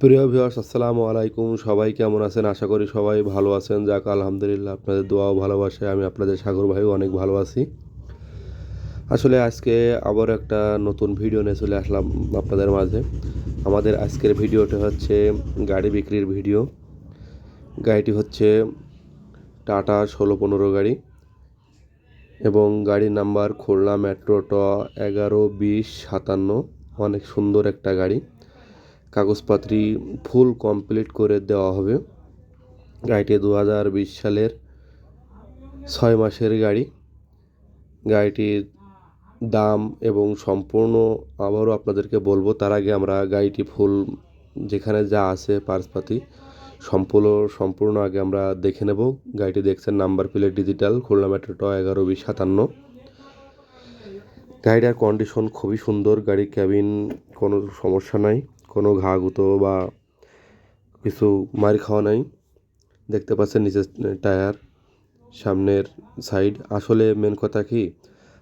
প্রিয় ভিউয়ার্স, আসসালামু আলাইকুম। সবাই কেমন আছেন? আশা করি সবাই ভালো আছেন। যাক, আলহামদুলিল্লাহ, আপনাদের দোয়া ও ভালোবাসায়। আমি আপনাদের সাগর ভাইও অনেক ভালো আছি। আসলে আজকে আবার একটা নতুন ভিডিও নিয়ে চলে আসলাম আপনাদের মাঝে। আমাদের আজকের ভিডিওটা হচ্ছে গাড়ি বিক্রির ভিডিও। গাড়িটি হচ্ছে টাটা ষোলো পনেরো গাড়ি এবং গাড়ির নাম্বার খুলনা মেট্রো ট এগারো বিশ সাতান্ন। অনেক সুন্দর একটা গাড়ি। কাগজপত্র ফুল কমপ্লিট করে দেওয়া হবে। গাড়িটি দু হাজার বিশ সালের ছয় মাসের গাড়ি। গাড়িটির দাম এবং সম্পূর্ণ আবারও আপনাদেরকে বলব, তার আগে আমরা গাড়িটি ফুল যেখানে যা আছে পার্সপাতি সম্পূর্ণ সম্পূর্ণ আগে আমরা দেখে নেব। গাড়িটি দেখছেন number plate digital, Khulna metro ট এগারো বিশ সাতান্ন। গাড়িটার কন্ডিশন খুবই সুন্দর, গাড়ির ক্যাবিন কোনো সমস্যা নাই। কোনো ঘা গুঁতো বা কিছু মার খাওয়া নাই। দেখতে পাচ্ছেন নিচের টায়ার, সামনের সাইড। আসলে মেন কথা কি,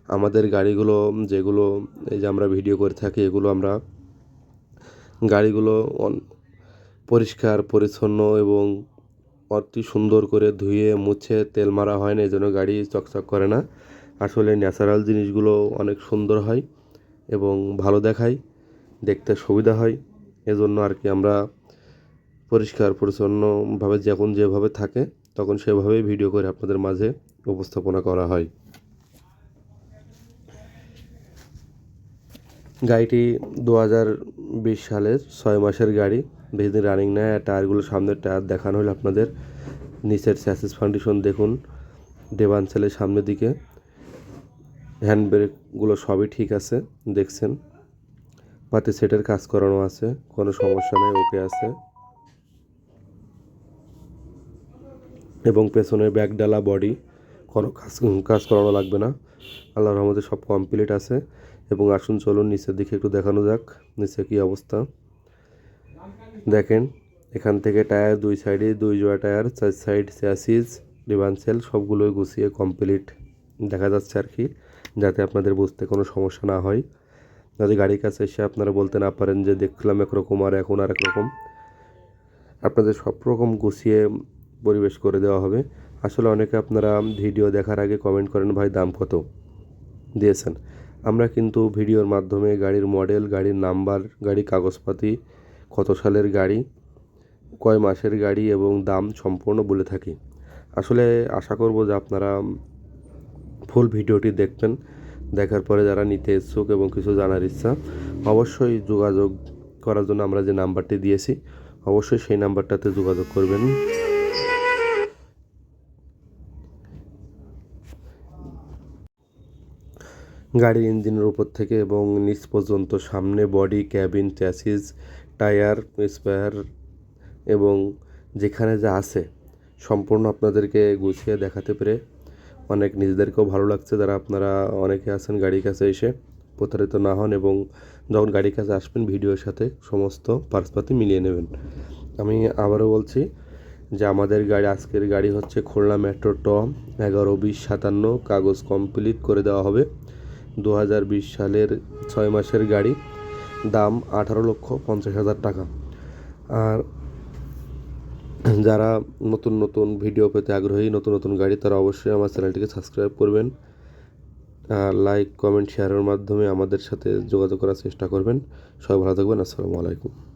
আমাদের গাড়িগুলো, যেগুলো এই যে আমরা ভিডিও করে থাকি, এগুলো আমরা গাড়িগুলো পরিষ্কার, পরিচ্ছন্ন এবং অতি সুন্দর করে ধুয়ে, মুছে, তেল মারা হয় না এই জন্য গাড়ি চকচক করে না। আসলে ন্যাচারাল জিনিসগুলো অনেক সুন্দর হয় এবং ভালো দেখায়, দেখতে সুবিধা হয়। এজন্য আর কি আমরা পরিষ্কার, পরিচ্ছন্নভাবে যখন যেভাবে থাকে, তখন সেভাবেই ভিডিও করে আপনাদের মাঝে উপস্থাপনা করা হয়। গাড়িটি দু হাজার বিশ সালের ছয় মাসের গাড়ি। বেশি দিন রানিং নেয় টায়ারগুলো সামনের টায়ার দেখানো হলো আপনাদের। নিচের স্যাসিস ফাউন্ডেশন দেখুন দেবাঞ্চলের সামনের দিকে। হ্যান্ড ব্রেকগুলো সবই ঠিক আছে, দেখছেন। পাতে সেটের কাজ করানো আছে, কোনো সমস্যা নেই, ওকে আছে। এবং পেছনের ব্যাগ, ডালা, বডি, কোনো কাজ কাজ করানো লাগবে না। আল্লাহর রহমতে সব কমপ্লিট আছে। এবং আসুন, চলুন, নিচের দিকে একটু দেখানো যাক, নিচে কী অবস্থা। দেখেন, এখান থেকে টায়ার, দুই সাইডে দুই জোড়া টায়ার, চার সাইড স্যাসিস ডিভান্সেল সবগুলোই গুছিয়ে কমপ্লিট দেখা যাচ্ছে আর কি, যাতে আপনাদের বুঝতে কোনো সমস্যা না হয়। যদি গাড়ির কাছে এসে আপনারা বলতে না পারেন যে দেখলাম একরকম আর এখন আর একরকম। আপনাদের সব রকম গুছিয়ে পরিবেশ করে দেওয়া হবে। আসলে অনেকে আপনারা ভিডিও দেখার আগে কমেন্ট করেন, ভাই, দাম কত? দিয়েছেন। আমরা কিন্তু ভিডিওর মাধ্যমে গাড়ির মডেল গাড়ির নাম্বার গাড়ির কাগজপাতি, কত সালের গাড়ি, কয় মাসের গাড়ি এবং দাম সম্পূর্ণ বলে থাকি। আসলে আশা করব যে আপনারা ফুল ভিডিওটি দেখবেন। দেখার পরে যারা নিতে ইচ্ছুক এবং কিছু জানার ইচ্ছা, অবশ্যই যোগাযোগ করার জন্য আমরা যে নাম্বারটি দিয়েছি, অবশ্যই সেই নাম্বারটাতে যোগাযোগ করবেন। গাড়ির ইঞ্জিনের উপর থেকে এবং নিচ পর্যন্ত সামনে body, cabin, chassis, tyre, spare এবং যেখানে যা আছে, সম্পূর্ণ আপনাদেরকে গুছিয়ে দেখাতে পেরে অনেক নিজেদেরকেও ভালো লাগছে যারা আপনারা অনেকে আছেন গাড়ির কাছে এসে প্রতারিত না হন এবং যখন গাড়ির কাছে আসবেন ভিডিওর সাথে সমস্ত পার্সপাতি মিলিয়ে নেবেন। আমি আবারও বলছি যে আমাদের গাড়ি, আজকের গাড়ি হচ্ছে খুলনা মেট্রো ট এগারো বিশ সাতান্ন, কাগজ কমপ্লিট করে দেওয়া হবে। দু হাজার বিশ সালের ছয় মাসের গাড়ি দাম আঠারো লক্ষ পঞ্চাশ হাজার টাকা। আর যারা নতুন নতুন ভিডিও পেতে আগ্রহী, নতুন নতুন গাড়ি, তারা অবশ্যই আমার চ্যানেলটিকে সাবস্ক্রাইব করবেন। লাইক কমেন্ট শেয়ারের মাধ্যমে আমাদের সাথে যোগাযোগ করার চেষ্টা করবেন। সবাই ভালো থাকবেন। আসসালামু আলাইকুম।